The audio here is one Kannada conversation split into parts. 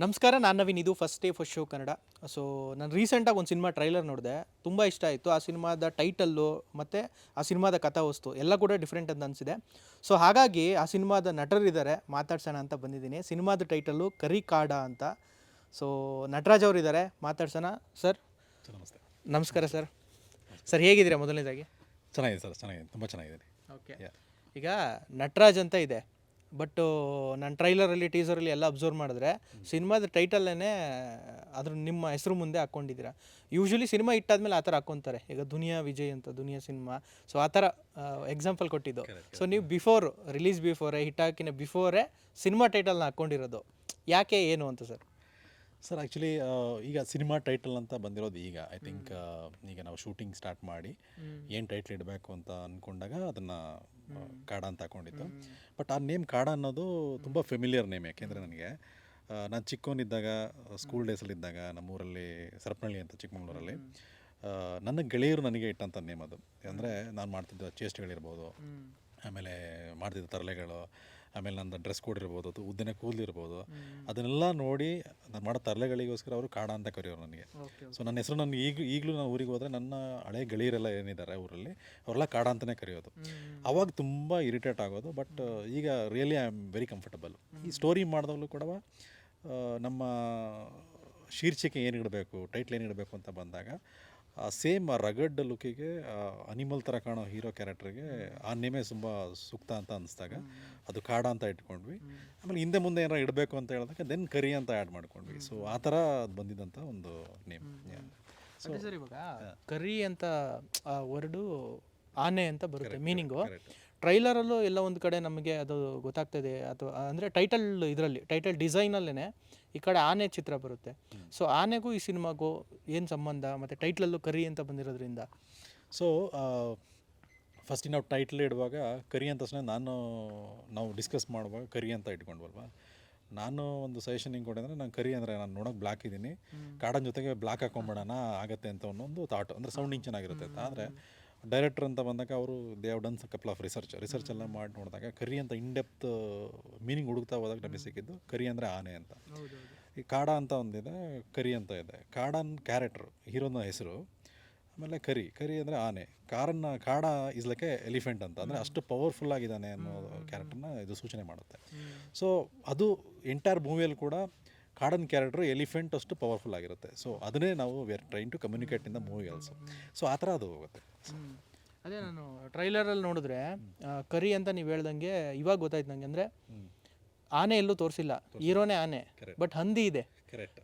ನಮಸ್ಕಾರ ನಾನು ನವೀನ್. ಇದು first day first show Kannada. So ನಾನು ರೀಸೆಂಟಾಗಿ ಒಂದು ಸಿನಿಮಾ ಟ್ರೈಲರ್ ನೋಡಿದೆ. ತುಂಬ ಇಷ್ಟ ಆಯಿತು. ಆ ಸಿನಿಮಾದ ಟೈಟಲ್ಲು ಮತ್ತು ಆ ಸಿನಿಮಾದ ಕಥಾವಸ್ತು ಎಲ್ಲ ಕೂಡ ಡಿಫ್ರೆಂಟ್ ಅಂತ ಅನಿಸಿದೆ. ಸೊ ಹಾಗಾಗಿ ಆ ಸಿನಿಮಾದ ನಟರಿದ್ದಾರೆ ಮಾತಾಡ್ಸೋಣ ಅಂತ ಬಂದಿದ್ದೀನಿ. ಸಿನಿಮಾದ ಟೈಟಲ್ಲು ಕರಿ ಕಾಡ ಅಂತ. ಸೊ ನಟರಾಜ್ ಅವರಿದ್ದಾರೆ ಮಾತಾಡ್ಸೋಣ. ಸರ್ ನಮಸ್ತೆ. ನಮಸ್ಕಾರ ಸರ್ ಸರ್ ಹೇಗಿದ್ದೀರಾ ಮೊದಲನೇದಾಗಿ? ಚೆನ್ನಾಗಿದೆ ಸರ್ ಚೆನ್ನಾಗಿದೆ. ತುಂಬ ಚೆನ್ನಾಗಿದೆ. ಓಕೆ ಈಗ ನಟರಾಜ್ ಅಂತ ಇದೆ. ಬಟ್ ನಾನು ಟ್ರೈಲರಲ್ಲಿ ಟೀಸರಲ್ಲಿ ಎಲ್ಲ ಅಬ್ಸರ್ವ್ ಮಾಡಿದ್ರೆ ಸಿನಿಮಾದ ಟೈಟಲ್ಲೇ ಅದ್ರ ನಿಮ್ಮ ಹೆಸರು ಮುಂದೆ ಹಾಕ್ಕೊಂಡಿದ್ದೀರಾ ಯೂಶ್ವಲಿ ಸಿನಿಮಾ ಇಟ್ಟಾದ್ಮೇಲೆ ಆ ಥರ ಹಾಕ್ಕೊಂತಾರೆ. ಈಗ ದುನಿಯಾ ವಿಜಯ್ ಅಂತ ದುನಿಯಾ ಸಿನಿಮಾ ಸೊ ಆ ಥರ ಎಕ್ಸಾಂಪಲ್ ಕೊಟ್ಟಿದ್ದು. ಸೊ ನೀವು ಬಿಫೋರ್ ರಿಲೀಸ್ ಬಿಫೋರೇ ಹಿಟ್ ಹಾಕಿನ ಬಿಫೋರೇ ಸಿನಿಮಾ ಟೈಟಲ್ನ ಹಾಕ್ಕೊಂಡಿರೋದು. ಯಾಕೆ ಏನು ಅಂತ ಸರ್? ಸರ್ ಆ್ಯಕ್ಚುಲಿ ಈಗ ಸಿನಿಮಾ ಟೈಟಲ್ ಅಂತ ಬಂದಿರೋದು ಈಗ. ಐ ಥಿಂಕ್ ಈಗ ನಾವು ಶೂಟಿಂಗ್ ಸ್ಟಾರ್ಟ್ ಮಾಡಿ ಏನು ಟೈಟ್ಲ್ ಇಡಬೇಕು ಅಂತ ಅಂದ್ಕೊಂಡಾಗ ಅದನ್ನು ಕಾಡ ಅಂತ ಹಾಕೊಂಡಿತ್ತು ಬಟ್ ಆ ನೇಮ್ ಕಾಡ ಅನ್ನೋದು ತುಂಬ ಫೆಮಿಲಿಯರ್ ನೇಮ್ ಯಾಕೆಂದರೆ ನನಗೆ ನಾನು ಚಿಕ್ಕವನಿದ್ದಾಗ ಸ್ಕೂಲ್ ಡೇಸಲ್ಲಿದ್ದಾಗ ನಮ್ಮೂರಲ್ಲಿ ಸರಪನಹಳ್ಳಿ ಅಂತ ಚಿಕ್ಕಮಗಳೂರಲ್ಲಿ ನನ್ನ ಗೆಳೆಯರು ನನಗೆ ಇಟ್ಟಂಥ ನೇಮ್ ಅದು. ಅಂದರೆ ನಾನು ಮಾಡ್ತಿದ್ದ ಚೇಷ್ಟೆಗಳಿರ್ಬೋದು ಆಮೇಲೆ ಮಾಡ್ತಿದ್ದ ತರಲೆಗಳು ಆಮೇಲೆ ನನ್ನ ಡ್ರೆಸ್ ಕೋಡ್ ಇರ್ಬೋದು ಅದು ಉದ್ದಿನ ಕೂದಲಿರ್ಬೋದು ಅದನ್ನೆಲ್ಲ ನೋಡಿ ನಾನು ಮಾಡೋ ತರಲೆಗಳಿಗೋಸ್ಕರ ಅವರು ಕಾಡ ಅಂತ ಕರೆಯೋರು ನನಗೆ. ಸೊ ನನ್ನ ಹೆಸರು ನಾನು ಈಗ ಈಗಲೂ ನಾನು ಊರಿಗೆ ಹೋದರೆ ನನ್ನ ಹಳೆ ಗೆಳೆಯರೆಲ್ಲ ಏನಿದ್ದಾರೆ ಊರಲ್ಲಿ ಅವರೆಲ್ಲ ಕಾಡ ಅಂತಲೇ ಕರೆಯೋದು. ಅವಾಗ ತುಂಬ ಇರಿಟೇಟ್ ಆಗೋದು ಬಟ್ ಈಗ really I am very comfortable ಈ ಸ್ಟೋರಿ ಮಾಡಿದವಲ್ಲೂ ಕೂಡ ನಮ್ಮ ಶೀರ್ಷಿಕೆ ಏನು ಇಡಬೇಕು ಟೈಟ್ಲ್ ಏನು ಇಡಬೇಕು ಅಂತ ಬಂದಾಗ ಸೇಮ್ ರಗಡ್ ಲುಕ್ಕಿಗೆ ಅನಿಮಲ್ ಥರ ಕಾಣೋ ಹೀರೋ ಕ್ಯಾರೆಕ್ಟರ್ಗೆ ಆ ನೇಮೇ ತುಂಬ ಸೂಕ್ತ ಅಂತ ಅನಿಸ್ದಾಗ ಅದು ಕಾಡ ಅಂತ ಇಟ್ಕೊಂಡ್ವಿ. ಆಮೇಲೆ ಹಿಂದೆ ಮುಂದೆ ಏನಾರು ಇಡಬೇಕು ಅಂತ ಹೇಳಿದಾಗ ದೆನ್ ಕರಿ ಅಂತ ಆ್ಯಡ್ ಮಾಡ್ಕೊಂಡ್ವಿ. ಸೊ ಆ ಥರ ಅದು ಬಂದಿದ್ದಂಥ ಒಂದು ನೇಮ್. ಸೊ ಸರ್ ಇವಾಗ ಕರಿ ಅಂತ ಆ ವರ್ಡು ಆನೆ ಅಂತ ಬರುತ್ತೆ ಮೀನಿಂಗು ಟ್ರೈಲರಲ್ಲೂ ಎಲ್ಲ ಒಂದು ಕಡೆ ನಮಗೆ ಅದು ಗೊತ್ತಾಗ್ತದೆ. ಅಥವಾ ಅಂದರೆ ಟೈಟಲ್ ಇದರಲ್ಲಿ ಟೈಟಲ್ ಡಿಸೈನಲ್ಲೇ ಈ ಕಡೆ ಆನೆ ಚಿತ್ರ ಬರುತ್ತೆ. ಸೊ ಆನೆಗೂ ಈ ಸಿನಿಮಾಗೂ ಏನು ಸಂಬಂಧ? ಮತ್ತು ಟೈಟ್ಲಲ್ಲೂ ಕರಿ ಅಂತ ಬಂದಿರೋದ್ರಿಂದ. ಸೊ ಫಸ್ಟ್ ನಾವು ಟೈಟ್ಲ್ ಇಡುವಾಗ ಕರಿ ಅಂತ ತಕ್ಷಣ ನಾನು ನಾವು ಡಿಸ್ಕಸ್ ಮಾಡುವಾಗ ಕರಿ ಅಂತ ಇಟ್ಕೊಂಡ್ವಲ್ವಾ? ನಾನು ಒಂದು ಸಜೆಷನ್ ಹಿಂಗೆ ಕೊಟ್ಟಿದ್ರೆ ನಾನು ಕರಿ ಅಂದರೆ ನಾನು ನೋಡೋಕೆ ಬ್ಲ್ಯಾಕ್ ಇದ್ದೀನಿ ಕಾಡನ್ ಜೊತೆಗೆ ಬ್ಲ್ಯಾಕ್ ಹಾಕೊಂಬಿಡೋಣ ಆಗತ್ತೆ ಅಂತ ಒಂದು ಥಾಟ್ ಅಂದರೆ ಸೌಂಡಿಂಗ್ ಚೆನ್ನಾಗಿರುತ್ತೆ ಅಂತ. ಆದರೆ ಡೈರೆಕ್ಟರ್ ಅಂತ ಬಂದಾಗ ಅವರು they have done couple of research research ಎಲ್ಲ ಮಾಡಿ ನೋಡಿದಾಗ ಕರಿ ಅಂತ ಇನ್ಡೆಪ್ತ್ ಮೀನಿಂಗ್ ಹುಡುಕ್ತಾ ಹೋದಾಗ ನಮಗೆ ಸಿಕ್ಕಿದ್ದು ಕರಿ ಅಂದರೆ ಆನೆ ಅಂತ. ಈ ಕಾಡ ಅಂತ ಒಂದಿದೆ ಕರಿ ಅಂತ ಇದೆ. ಕಾಡನ್ ಕ್ಯಾರೆಕ್ಟ್ರು ಹೀರೋನ ಹೆಸರು. ಆಮೇಲೆ ಕರಿ ಕರಿ ಅಂದರೆ ಆನೆ. ಕಾರನ್ನ ಕಾಡ ಇಸ್ ಲೈಕ್ ಎ ಎಲಿಫೆಂಟ್ ಅಂತ. ಅಂದರೆ ಅಷ್ಟು ಪವರ್ಫುಲ್ ಆಗಿದ್ದಾನೆ ಅನ್ನೋ ಕ್ಯಾರೆಕ್ಟರ್ನ ಇದು ಸೂಚನೆ ಮಾಡುತ್ತೆ. ಸೊ ಅದು ಎಂಟೈರ್ ಮೂವಿಯಲ್ಲಿ ಕೂಡ ಕಾಡನ್ ಕ್ಯಾರೆಕ್ಟ್ರು ಎಲಿಫೆಂಟ್ ಅಷ್ಟು ಪವರ್ಫುಲ್ ಆಗಿರುತ್ತೆ. ಸೊ ಅದನ್ನೇ ನಾವು we are train to communicate in the movie also so ಆ ಥರ ಅದು ಹೋಗುತ್ತೆ. ಅದೇ ನಾನು ಟ್ರೈಲರಲ್ಲಿ ನೋಡಿದ್ರೆ ಕರಿ ಅಂತ ನೀವು ಹೇಳ್ದಂಗೆ ಇವಾಗ ಗೊತ್ತಾಯ್ತು ನನಗೆ ಅಂದರೆ ಆನೆ ಎಲ್ಲೂ ತೋರಿಸಿಲ್ಲ. ಹೀರೋನೇ ಆನೆ ಬಟ್ ಹಂದಿ ಇದೆ. ಕರೆಕ್ಟ್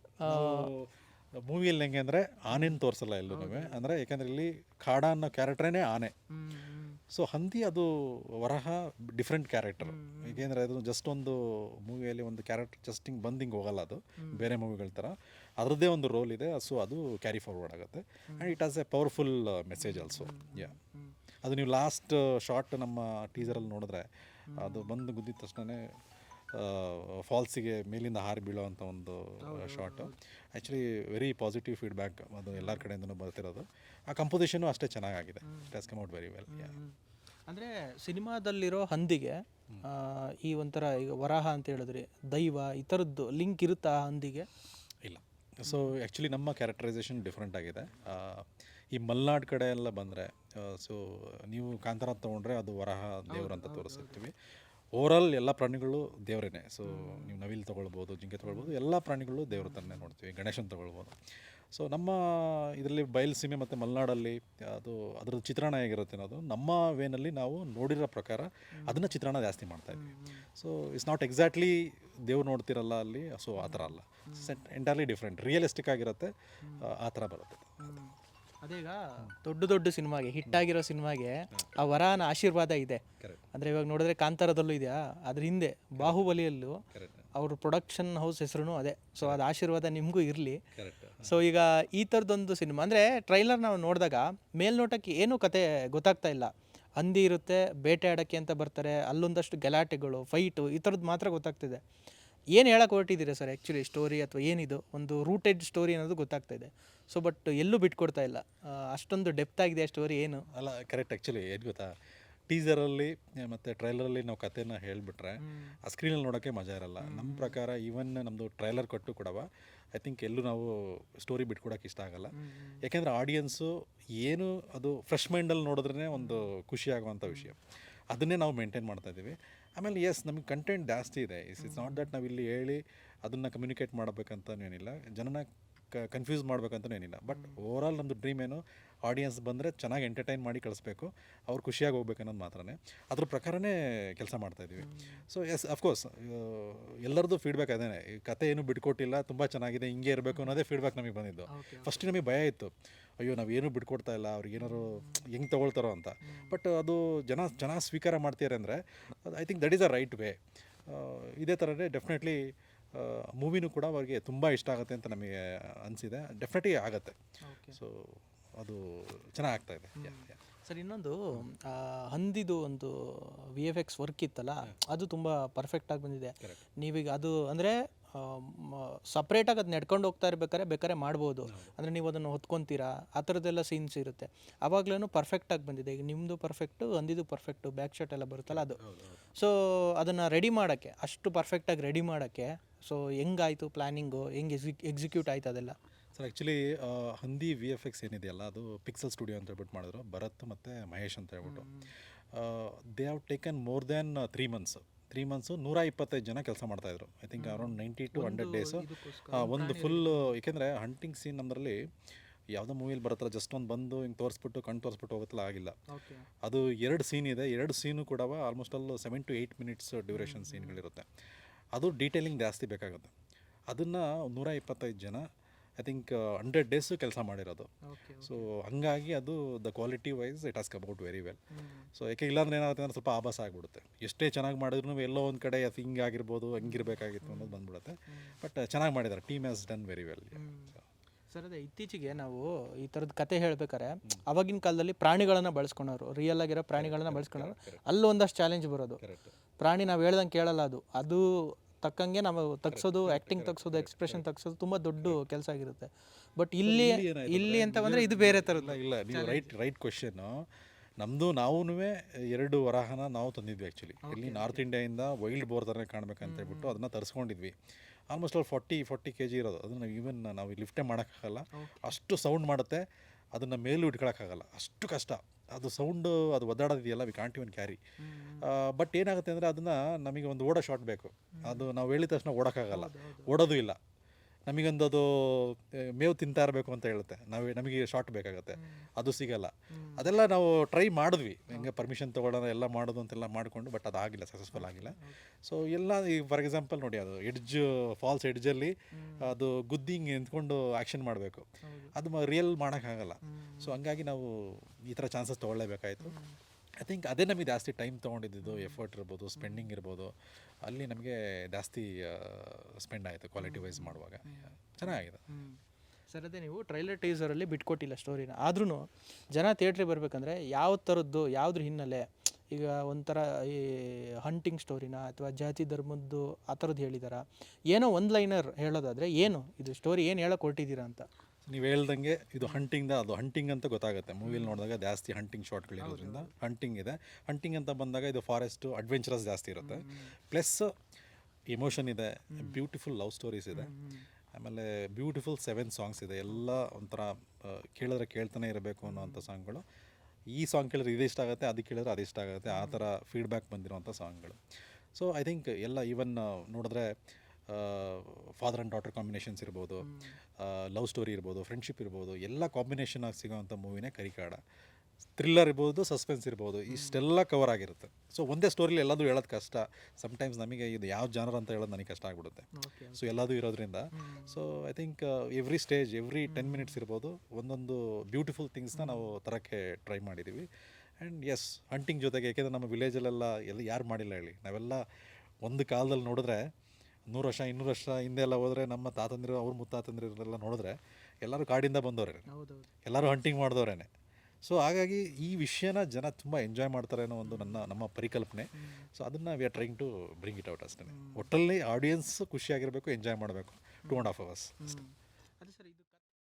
ಮೂವಿಯಲ್ಲಿ ಹೆಂಗೆ ಅಂದರೆ ಆನೆನ ತೋರಿಸಲ್ಲ ಎಲ್ಲೂ ಅಂದರೆ ಯಾಕಂದ್ರೆ ಇಲ್ಲಿ ಕಾಡ ಅನ್ನೋ ಕ್ಯಾರೆಕ್ಟ್ರೇನೆ ಆನೆ. ಸೊ ಹಂದಿ ಅದು ವರಹ ಡಿಫ್ರೆಂಟ್ ಕ್ಯಾರೆಕ್ಟರ್ ಏಕೆಂದರೆ ಅದು ಜಸ್ಟ್ ಒಂದು ಮೂವಿಯಲ್ಲಿ ಒಂದು ಕ್ಯಾರೆಕ್ಟರ್ ಜಸ್ಟ್ ಹಿಂಗೆ ಬಂದು ಹಿಂಗೆ ಹೋಗಲ್ಲ ಅದು. ಬೇರೆ ಮೂವಿಗಳ ಥರ ಅದರದ್ದೇ ಒಂದು ರೋಲ್ ಇದೆ. ಸೊ ಅದು ಕ್ಯಾರಿ ಫಾರ್ವರ್ಡ್ ಆಗುತ್ತೆ. And it has a powerful message also yeah ಅದು ನೀವು ಲಾಸ್ಟ್ ಶಾರ್ಟ್ ನಮ್ಮ ಟೀಸರಲ್ಲಿ ನೋಡಿದ್ರೆ ಅದು ಬಂದು ಗುದ್ದಿದ ತಕ್ಷಣವೇ ಫಾಲ್ಸಿಗೆ ಮೇಲಿಂದ ಹಾರಿ ಬೀಳೋವಂಥ ಒಂದು short actually very positive feedback ಅದು ಎಲ್ಲರ ಕಡೆಯಿಂದನು ಬರ್ತಿರೋದು. ಆ ಕಂಪೋಸಿಷನು ಅಷ್ಟೇ ಚೆನ್ನಾಗಿದೆ it has come out very well ಅಂದರೆ ಸಿನಿಮಾದಲ್ಲಿರೋ ಹಂದಿಗೆ ಈ ಒಂಥರ ಈಗ ವರಾಹ ಅಂತ ಹೇಳಿದ್ರಿ ದೈವ ಈ ಥರದ್ದು ಲಿಂಕ್ ಇರುತ್ತಾ ಆ ಹಂದಿಗೆ? ಇಲ್ಲ. ಸೊ ಆ್ಯಕ್ಚುಲಿ ನಮ್ಮ ಕ್ಯಾರೆಕ್ಟರೈಸೇಷನ್ ಡಿಫ್ರೆಂಟ್ ಆಗಿದೆ. ಈ ಮಲ್ನಾಡ್ ಕಡೆ ಎಲ್ಲ ಬಂದರೆ ಸೊ ನೀವು ಕಾಂತಾರ ತೊಗೊಂಡ್ರೆ ಅದು ವರಹ ದೇವ್ರು ಅಂತ ತೋರಿಸಿರ್ತೀವಿ. ಓವರಾಲ್ ಎಲ್ಲ ಪ್ರಾಣಿಗಳು ದೇವರೇನೆ. ಸೊ ನೀವು ನವಿಲ್ ತೊಗೊಳ್ಬೋದು, ಜಿಂಕೆ ತೊಗೊಳ್ಬೋದು, ಎಲ್ಲ ಪ್ರಾಣಿಗಳು ದೇವ್ರ ತನ್ನೇ ನೋಡ್ತೀವಿ, ಗಣೇಶನ್ ತೊಗೊಳ್ಬೋದು. ಸೊ ನಮ್ಮ ಇದರಲ್ಲಿ ಬಯಲುಸೀಮೆ ಮತ್ತು ಮಲೆನಾಡಲ್ಲಿ ಅದು ಅದರದ್ದು ಚಿತ್ರಣ ಹೇಗಿರುತ್ತೆ ಅನ್ನೋದು ನಮ್ಮ ವೇನಲ್ಲಿ ನಾವು ನೋಡಿರೋ ಪ್ರಕಾರ ಅದನ್ನು ಚಿತ್ರಣ ಜಾಸ್ತಿ ಮಾಡ್ತಾ ಇದ್ವಿ. ಸೊ ಇಟ್ಸ್ ನಾಟ್ ಎಕ್ಸಾಕ್ಟ್ಲಿ ದೇವ್ರು ನೋಡ್ತಿರಲ್ಲ ಅಲ್ಲಿ ಸೊ ಆ ಥರ ಅಲ್ಲ. ಎಂಟೈರ್ಲಿ ಡಿಫ್ರೆಂಟ್ ರಿಯಲಿಸ್ಟಿಕ್ ಆಗಿರುತ್ತೆ, ಆ ಥರ ಬರುತ್ತೆ. ಅದೇಗ ದೊಡ್ಡ ದೊಡ್ಡ ಸಿನಿಮಾಗೆ ಹಿಟ್ ಆಗಿರೋ ಸಿನಿಮಾಗೆ ಆ ವರಾನ ಆಶೀರ್ವಾದ ಇದೆ. ಅಂದ್ರೆ ಇವಾಗ ನೋಡಿದ್ರೆ ಕಾಂತಾರದಲ್ಲೂ ಇದೆಯಾ? ಅದ್ರ ಹಿಂದೆ ಬಾಹುಬಲಿಯಲ್ಲೂ ಅವ್ರ ಪ್ರೊಡಕ್ಷನ್ ಹೌಸ್ ಹೆಸರು ಅದೇ. ಸೊ ಅದು ಆಶೀರ್ವಾದ ನಿಮಗೂ ಇರಲಿ. ಸೊ ಈಗ ಈ ಥರದೊಂದು ಸಿನಿಮಾ ಅಂದರೆ ಟ್ರೈಲರ್ ನಾವು ನೋಡಿದಾಗ ಮೇಲ್ನೋಟಕ್ಕೆ ಏನೂ ಕತೆ ಗೊತ್ತಾಗ್ತಾ ಇಲ್ಲ. ಹಂದಿ ಇರುತ್ತೆ ಬೇಟೆ ಆಡೋಕ್ಕೆ ಅಂತ ಬರ್ತಾರೆ ಅಲ್ಲೊಂದಷ್ಟು ಗಲಾಟೆಗಳು ಫೈಟು ಈ ಥರದ್ದು ಮಾತ್ರ ಗೊತ್ತಾಗ್ತಿದೆ. ಏನು ಹೇಳಕ್ಕೆ ಹೊರಟಿದ್ದೀರಾ ಸರ್ ಆ್ಯಕ್ಚುಲಿ ಸ್ಟೋರಿ ಅಥವಾ ಏನಿದು? ಒಂದು ರೂಟೆಡ್ ಸ್ಟೋರಿ ಅನ್ನೋದು ಗೊತ್ತಾಗ್ತಾ ಇದೆ. ಸೊ ಬಟ್ ಎಲ್ಲೂ ಬಿಟ್ಕೊಡ್ತಾ ಇಲ್ಲ. ಆ, ಅಷ್ಟೊಂದು ಡೆಪ್ತ್ ಆಗಿದೆ ಸ್ಟೋರಿ ಏನು? ಅಲ್ಲ ಕರೆಕ್ಟ್ ಆ್ಯಕ್ಚುಲಿ ಏನು ಗೊತ್ತಾ? ಟೀಸರಲ್ಲಿ ಮತ್ತು ಟ್ರೈಲರಲ್ಲಿ ನಾವು ಕಥೆನ ಹೇಳಿಬಿಟ್ರೆ ಆ ಸ್ಕ್ರೀನಲ್ಲಿ ನೋಡೋಕ್ಕೆ ಮಜಾ ಇರಲ್ಲ. ನಮ್ಮ ಪ್ರಕಾರ ಈವನ್ ನಮ್ಮದು ಟ್ರೈಲರ್ ಕೊಟ್ಟು ಕೊಡವ. ಐ ಥಿಂಕ್ ಎಲ್ಲೂ ನಾವು ಸ್ಟೋರಿ ಬಿಟ್ಕೊಡೋಕೆ ಇಷ್ಟ ಆಗಲ್ಲ. ಯಾಕೆಂದರೆ ಆಡಿಯನ್ಸು ಏನು ಅದು ಫ್ರೆಶ್ ಮೈಂಡಲ್ಲಿ ನೋಡಿದ್ರೇ ಒಂದು ಖುಷಿ ಆಗುವಂಥ ವಿಷಯ. ಅದನ್ನೇ ನಾವು ಮೇಂಟೈನ್ ಮಾಡ್ತಾ ಇದ್ದೀವಿ. ಆಮೇಲೆ ಎಸ್ ನಮಗೆ ಕಂಟೆಂಟ್ ಜಾಸ್ತಿ ಇದೆ. ಇಸ್ ಇಟ್ಸ್ ನಾಟ್ ದಟ್ ನಾವು ಇಲ್ಲಿ ಹೇಳಿ ಅದನ್ನು ಕಮ್ಯುನಿಕೇಟ್ ಮಾಡಬೇಕಂತನೇನಿಲ್ಲ. ಜನನ ಕನ್ಫ್ಯೂಸ್ ಮಾಡಬೇಕಂತಲೂ ಏನಿಲ್ಲ. ಬಟ್ ಓವರಾಲ್ ನಮ್ಮದು ಡ್ರೀಮ್ ಏನು ಆಡಿಯನ್ಸ್ ಬಂದರೆ ಚೆನ್ನಾಗಿ ಎಂಟರ್ಟೈನ್ ಮಾಡಿ ಕಳಿಸ್ಬೇಕು. ಅವ್ರು ಖುಷಿಯಾಗಿ ಹೋಗ್ಬೇಕು ಅನ್ನೋದು ಮಾತ್ರನೇ. ಅದ್ರ ಪ್ರಕಾರನೇ ಕೆಲಸ ಮಾಡ್ತಾ ಇದ್ದೀವಿ ಸೊ ಎಸ್ ಅಫ್ಕೋರ್ಸ್ ಎಲ್ಲರದ್ದು ಫೀಡ್ಬ್ಯಾಕ್ ಅದೇನೆ. ಈ ಕತೆ ಏನು ಬಿಟ್ಕೊಟ್ಟಿಲ್ಲ ತುಂಬ ಚೆನ್ನಾಗಿದೆ ಹಿಂಗೆ ಇರಬೇಕು ಅನ್ನೋದೇ ಫೀಡ್ಬ್ಯಾಕ್ ನಮಗೆ ಬಂದಿದ್ದು. ಫಸ್ಟ್ ನಮಗೆ ಭಯ ಇತ್ತು. ಅಯ್ಯೋ ನಾವು ಏನೂ ಬಿಟ್ಕೊಡ್ತಾ ಇಲ್ಲ ಅವ್ರಿಗೆ ಏನಾರು ಹೆಂಗೆ ತೊಗೊಳ್ತಾರೋ ಅಂತ. ಬಟ್ ಅದು ಜನ ಜನ ಸ್ವೀಕಾರ ಮಾಡ್ತೀರಂದರೆ ಅಂದರೆ I think that is a right way ಇದೇ ಥರನೇ ಡೆಫಿನೆಟ್ಲಿ ಮೂವಿನೂ ಕೂಡ ಅವ್ರಿಗೆ ತುಂಬ ಇಷ್ಟ ಆಗುತ್ತೆ ಅಂತ ನಮಗೆ ಅನಿಸಿದೆ. ಡೆಫಿನೆಟ್ಲಿ ಆಗುತ್ತೆ. ಸೊ ಅದು ಚೆನ್ನಾಗಿ ಆಗ್ತಾ ಇದೆ. ಸರ್ ಇನ್ನೊಂದು ಹಂದಿದು ಒಂದು ವಿ ಎಫ್ ಎಕ್ಸ್ ವರ್ಕ್ ಇತ್ತಲ್ಲ ಅದು ತುಂಬ ಪರ್ಫೆಕ್ಟಾಗಿ ಬಂದಿದೆ. ನೀವೀಗ ಅದು ಅಂದರೆ ಸಪ್ರೇಟಾಗಿ ಅದು ನಡ್ಕೊಂಡು ಹೋಗ್ತಾ ಇರ್ಬೇಕಾದ್ರೆ ಬೇಕಾದ್ರೆ ಮಾಡ್ಬೋದು. ಅಂದರೆ ನೀವು ಅದನ್ನು ಹೊತ್ಕೊತೀರಾ? ಆ ಥರದ್ದೆಲ್ಲ ಸೀನ್ಸ್ ಇರುತ್ತೆ. ಆವಾಗಲೂ ಪರ್ಫೆಕ್ಟಾಗಿ ಬಂದಿದೆ. ಈಗ ನಿಮ್ಮದು ಪರ್ಫೆಕ್ಟು ಅಂದಿದ್ದು ಪರ್ಫೆಕ್ಟು ಬ್ಯಾಕ್ ಶಾಟ್ ಎಲ್ಲ ಬರುತ್ತಲ್ಲ ಅದು. ಸೊ ಅದನ್ನು ರೆಡಿ ಮಾಡೋಕ್ಕೆ ಅಷ್ಟು ಪರ್ಫೆಕ್ಟಾಗಿ ರೆಡಿ ಮಾಡೋಕ್ಕೆ ಸೊ ಹೆಂಗಾಯಿತು ಪ್ಲ್ಯಾನಿಂಗು ಹೆಂಗೆ ಎಕ್ಸಿಕ್ ಎಕ್ಸಿಕ್ಯೂಟ್ ಆಯ್ತು ಅದೆಲ್ಲ? ಸರ್ ಆ್ಯಕ್ಚುಲಿ ಹಂದಿ ವಿ ಎಫ್ ಎಕ್ಸ್ ಏನಿದೆಯಲ್ಲ ಅದು ಪಿಕ್ಸಲ್ ಸ್ಟುಡಿಯೋ ಅಂತ ಹೇಳ್ಬಿಟ್ಟು ಮಾಡಿದ್ರು. ಭರತ್ ಮತ್ತು ಮಹೇಶ್ ಅಂತ ಹೇಳ್ಬಿಟ್ಟು. They have taken more than three months three months ನೂರ ಇಪ್ಪತ್ತೈದು ಜನ ಕೆಲಸ ಮಾಡ್ತಾಯಿದ್ರು I think around ninety to hundred days ಒಂದು ಫುಲ್ ಏಕೆಂದರೆ ಹಂಟಿಂಗ್ ಸೀನ್ ನಮ್ಮದ್ರಲ್ಲಿ ಯಾವುದೋ ಮೂವಿಲಿ ಬರುತ್ತಲ್ಲ ಜಸ್ಟ್ ಒಂದು ಬಂದು ಹಿಂಗೆ ತೋರಿಸ್ಬಿಟ್ಟು ಕಣ್ಣು ತೋರಿಸ್ಬಿಟ್ಟು ಹೋಗುತ್ತಲ್ಲ ಆಗಿಲ್ಲ. ಅದು ಎರಡು ಸೀನ್ ಇದೆ. ಎರಡು ಸೀನು ಕೂಡ ಆಲ್ಮೋಸ್ಟ್ ಅಲ್ಲೂ seven to eight minutes duration ಸೀನ್ಗಳಿರುತ್ತೆ ಅದು ಡೀಟೇಲಿಂಗ್ ಜಾಸ್ತಿ ಬೇಕಾಗುತ್ತೆ. ಅದನ್ನು ನೂರ ಇಪ್ಪತ್ತೈದು ಜನ ಐ ಥಿಂಕ್ ಹಂಡ್ರೆಡ್ ಡೇಸು ಕೆಲಸ ಮಾಡಿರೋದು. ಸೊ ಹಂಗಾಗಿ ಅದು the quality wise it has come out very well so ಯಾಕೆ ಇಲ್ಲಾಂದ್ರೆ ಏನಾಗುತ್ತೆ ಅಂದ್ರೆ ಸ್ವಲ್ಪ ಆಭಾಸ ಆಗಿಬಿಡುತ್ತೆ. ಎಷ್ಟೇ ಚೆನ್ನಾಗಿ ಮಾಡಿದ್ರು ಎಲ್ಲೋ ಒಂದು ಕಡೆ ಅದು ಹಿಂಗಾಗಿರ್ಬೋದು ಹಂಗಿರ್ಬೇಕಾಗಿತ್ತು ಅನ್ನೋದು ಬಂದ್ಬಿಡುತ್ತೆ. ಬಟ್ ಚೆನ್ನಾಗಿ ಮಾಡಿದ್ದಾರೆ team has done very well sir ಅದೇ ಇತ್ತೀಚೆಗೆ ನಾವು ಈ ಥರದ ಕತೆ ಹೇಳ್ಬೇಕಾರೆ ಅವಾಗಿನ ಕಾಲದಲ್ಲಿ ಪ್ರಾಣಿಗಳನ್ನು ಬಳಸ್ಕೊಂಡವ್ರು ರಿಯಲ್ ಆಗಿರೋ ಪ್ರಾಣಿಗಳನ್ನ ಬಳಸ್ಕೊಂಡವ್ರು ಅಲ್ಲೊಂದಷ್ಟು ಚಾಲೆಂಜ್ ಬರೋದು. ಕರೆಕ್ಟ್ ಪ್ರಾಣಿ ನಾವು ಹೇಳ್ದಂಗೆ ಕೇಳಲ್ಲ ಅದು. ಅದು ತಕ್ಕಂಗೆ ನಾವು ತಗ್ಸೋದು ಆ್ಯಕ್ಟಿಂಗ್ ತಗ್ಸೋದು ಎಕ್ಸ್ಪ್ರೆಷನ್ ತಗ್ಸೋದು ತುಂಬ ದೊಡ್ಡ ಕೆಲಸ ಆಗಿರುತ್ತೆ. ಬಟ್ ಇಲ್ಲಿ ಇಲ್ಲಿ ಅಂತ ಬಂದರೆ ಇದು ಬೇರೆ ಥರದ್ದು ಇಲ್ಲ ನೀವು ರೈಟ್ ರೈಟ್ ಕ್ವಶನ್ನು ನಮ್ಮದು ನಾವೂ ಎರಡು ವರಾಹನ ನಾವು ತಂದಿದ್ವಿ ಆ್ಯಕ್ಚುಲಿ ಇಲ್ಲಿ ನಾರ್ತ್ ಇಂಡಿಯಾಯಿಂದ ವೈಲ್ಡ್ ಬೋರ್ ಥರನೇ ಕಾಣ್ಬೇಕಂತ ಹೇಳ್ಬಿಟ್ಟು ಅದನ್ನು ತರಿಸ್ಕೊಂಡಿದ್ವಿ. ಆಲ್ಮೋಸ್ಟ್ ಅಲ್ಲಿ ಫಾರ್ಟಿ ಫಾರ್ಟಿ ಕೆ ಜಿ ಇರೋದು. ಅದನ್ನು ಈವನ್ ನಾವು ಲಿಫ್ಟೇ ಮಾಡೋಕ್ಕಾಗಲ್ಲ. ಅಷ್ಟು ಸೌಂಡ್ ಮಾಡುತ್ತೆ. ಅದನ್ನು ಮೇಲೂ ಇಟ್ಕೊಳಕ್ಕಾಗಲ್ಲ. ಅಷ್ಟು ಕಷ್ಟ. ಅದು ಸೌಂಡು ಅದು ಒದ್ದಾಡೋದಿದೆಯಲ್ಲ we can't even carry but ಏನಾಗುತ್ತೆ ಅಂದರೆ ಅದನ್ನು ನಮಗೆ ಒಂದು ಓಡೋ ಶಾಟ್ ಬೇಕು. ಅದು ನಾವು ಹೇಳಿದ ತಕ್ಷಣ ಓಡೋಕ್ಕಾಗಲ್ಲ. ಓಡೋದು ಇಲ್ಲ. ನಮಗೊಂದು ಅದು ಮೇವು ತಿಂತಾ ಇರಬೇಕು ಅಂತ ಹೇಳುತ್ತೆ. ನಾವು ನಮಗೆ ಶಾರ್ಟ್ ಬೇಕಾಗುತ್ತೆ. ಅದು ಸಿಗಲ್ಲ. ಅದೆಲ್ಲ ನಾವು ಟ್ರೈ ಮಾಡಿದ್ವಿ. ಹಿಂಗೆ ಪರ್ಮಿಷನ್ ತೊಗೊಳ್ಳೋಣ ಎಲ್ಲ ಮಾಡೋದು ಅಂತೆಲ್ಲ ಮಾಡಿಕೊಂಡು ಬಟ್ ಅದು ಆಗಿಲ್ಲ ಸಕ್ಸಸ್ಫುಲ್ ಆಗಿಲ್ಲ. ಸೊ ಎಲ್ಲ ಈ ಫಾರ್ ಎಕ್ಸಾಂಪಲ್ ನೋಡಿ ಅದು ಎಡ್ಜ್ ಫಾಲ್ಸ್ ಎಡ್ಜಲ್ಲಿ ಅದು ಗುದ್ದಿ ಹಿಂಗೆ ನಿಂತ್ಕೊಂಡು ಆ್ಯಕ್ಷನ್ ಮಾಡಬೇಕು. ಅದು ರಿಯಲ್ ಮಾಡೋಕ್ಕಾಗಲ್ಲ. ಸೊ ಹಂಗಾಗಿ ನಾವು ಈ ಥರ ಚಾನ್ಸಸ್ ತೊಗೊಳ್ಳೇಬೇಕಾಯಿತು. ಐ ಥಿಂಕ್ ಅದೇ ನಮಗೆ ಜಾಸ್ತಿ ಟೈಮ್ ತೊಗೊಂಡಿದ್ದು ಎಫರ್ಟ್ ಇರ್ಬೋದು ಸ್ಪೆಂಡಿಂಗ್ ಇರ್ಬೋದು. ಅಲ್ಲಿ ನಮಗೆ ಜಾಸ್ತಿ ಸ್ಪೆಂಡ್ ಆಯಿತು ಕ್ವಾಲಿಟಿ ವೈಸ್ ಮಾಡುವಾಗ. ಚೆನ್ನಾಗಿದೆ. ಸರ್ ಅದೇ ನೀವು ಟ್ರೈಲರ್ ಟೀಸರಲ್ಲಿ ಬಿಟ್ಕೊಟ್ಟಿಲ್ಲ ಸ್ಟೋರಿನ ಆದ್ರೂ ಜನ ಥಿಯೇಟ್ರಿಗೆ ಬರಬೇಕಂದ್ರೆ ಯಾವ ಥರದ್ದು ಯಾವ್ದ್ರ ಹಿನ್ನೆಲೆ ಈಗ ಒಂಥರ ಈ ಹಂಟಿಂಗ್ ಸ್ಟೋರಿನ ಅಥವಾ ಜಾತಿ ಧರ್ಮದ್ದು ಆ ಥರದ್ದು ಹೇಳಿದಾರ? ಏನೋ ಒಂದು ಲೈನರ್ ಹೇಳೋದಾದರೆ ಏನು? ಇದು ಸ್ಟೋರಿ ಏನು ಹೇಳೋಕೆ ಹೊರಟಿದ್ದೀರಾ ಅಂತ. ನೀವು ಹೇಳ್ದಂಗೆ ಇದು ಹಂಟಿಂಗ್ದ ಅದು ಹಂಟಿಂಗ್ ಅಂತ ಗೊತ್ತಾಗುತ್ತೆ. ಮೂವಿಲಿ ನೋಡಿದಾಗ ಜಾಸ್ತಿ ಹಂಟಿಂಗ್ ಶಾಟ್ಗಳಿರೋದ್ರಿಂದ ಹಂಟಿಂಗ್ ಇದೆ. ಹಂಟಿಂಗ್ ಅಂತ ಬಂದಾಗ ಇದು ಫಾರೆಸ್ಟು ಅಡ್ವೆಂಚರಸ್ ಜಾಸ್ತಿ ಇರುತ್ತೆ. ಪ್ಲಸ್ ಇಮೋಷನ್ ಇದೆ ಬ್ಯೂಟಿಫುಲ್ ಲವ್ ಸ್ಟೋರೀಸ್ ಇದೆ. ಆಮೇಲೆ ಬ್ಯೂಟಿಫುಲ್ ಸೆವೆನ್ ಸಾಂಗ್ಸ್ ಇದೆ. ಎಲ್ಲ ಒಂಥರ ಕೇಳಿದ್ರೆ ಕೇಳ್ತಾನೆ ಇರಬೇಕು ಅನ್ನೋವಂಥ ಸಾಂಗ್ಗಳು ಈ ಸಾಂಗ್ ಕೇಳಿದ್ರೆ ಇದು ಇಷ್ಟ ಆಗುತ್ತೆ ಅದು ಕೇಳಿದ್ರೆ ಅದು ಇಷ್ಟ ಆಗುತ್ತೆ. ಆ ಥರ ಫೀಡ್ಬ್ಯಾಕ್ ಬಂದಿರೋವಂಥ ಸಾಂಗ್ಗಳು ಸೊ ಐ ಥಿಂಕ್ ಎಲ್ಲ ಈವನ್ ನೋಡಿದ್ರೆ ಫಾದರ್ ಆ್ಯಂಡ್ ಡಾಟರ್ ಕಾಂಬಿನೇಷನ್ಸ್ ಇರ್ಬೋದು ಲವ್ ಸ್ಟೋರಿ ಇರ್ಬೋದು ಫ್ರೆಂಡ್ಶಿಪ್ ಇರ್ಬೋದು ಎಲ್ಲ ಕಾಂಬಿನೇಷನ್ ಆಗಿ ಸಿಗೋವಂಥ ಮೂವಿನೇ ಕರಿಕಾಡ. ಥ್ರಿಲ್ಲರ್ ಇರ್ಬೋದು ಸಸ್ಪೆನ್ಸ್ ಇರ್ಬೋದು ಇಷ್ಟೆಲ್ಲ ಕವರ್ ಆಗಿರುತ್ತೆ. ಸೊ ಒಂದೇ ಸ್ಟೋರಿಲಿ ಎಲ್ಲದೂ ಹೇಳೋದು ಕಷ್ಟ. ಸಮ್ಟೈಮ್ಸ್ ನಮಗೆ ಇದು ಯಾವ ಜಾನರ್ ಅಂತ ಹೇಳೋದು ನನಗೆ ಕಷ್ಟ ಆಗ್ಬಿಡುತ್ತೆ. ಸೊ ಎಲ್ಲದೂ ಇರೋದ್ರಿಂದ. So I think every stage every ten minutes ಇರ್ಬೋದು ಒಂದೊಂದು ಬ್ಯೂಟಿಫುಲ್ ಥಿಂಗ್ಸ್ನ ನಾವು ತರೋಕ್ಕೆ ಟ್ರೈ ಮಾಡಿದ್ದೀವಿ ಆ್ಯಂಡ್ ಎಸ್ ಹಂಟಿಂಗ್ ಜೊತೆಗೆ ಯಾಕೆಂದರೆ ನಮ್ಮ ವಿಲೇಜಲ್ಲೆಲ್ಲ ಎಲ್ಲ ಯಾರು ಮಾಡಿಲ್ಲ ಹೇಳಿ. ನಾವೆಲ್ಲ ಒಂದು ಕಾಲದಲ್ಲಿ ನೋಡಿದ್ರೆ ನೂರು ವರ್ಷ ಇನ್ನೂರು ವರ್ಷ ಹಿಂದೆ ಎಲ್ಲ ಹೋದರೆ ನಮ್ಮ ತಾತಂದಿರು ಅವ್ರ ಮುತ್ತಾತಂದಿರೆಲ್ಲ ನೋಡಿದ್ರೆ ಎಲ್ಲರೂ ಕಾಡಿಂದ ಬಂದವ್ರೆ ಎಲ್ಲರೂ ಹಂಟಿಂಗ್ ಮಾಡಿದವರೇನೆ. ಸೊ ಹಾಗಾಗಿ ಈ ವಿಷಯನ ಜನ ತುಂಬ ಎಂಜಾಯ್ ಮಾಡ್ತಾರೆ ಅನ್ನೋ ಒಂದು ನನ್ನ ನಮ್ಮ ಪರಿಕಲ್ಪನೆ. ಸೊ ಅದನ್ನು we are trying to bring it out ಅಷ್ಟೇ ಒಟ್ಟಲ್ಲಿ ಆಡಿಯನ್ಸ್ ಖುಷಿಯಾಗಿರಬೇಕು ಎಂಜಾಯ್ ಮಾಡಬೇಕು ಟೂ ಆ್ಯಂಡ್ ಹಾಫ್ ಅವರ್ಸ್ ಅಷ್ಟೇ.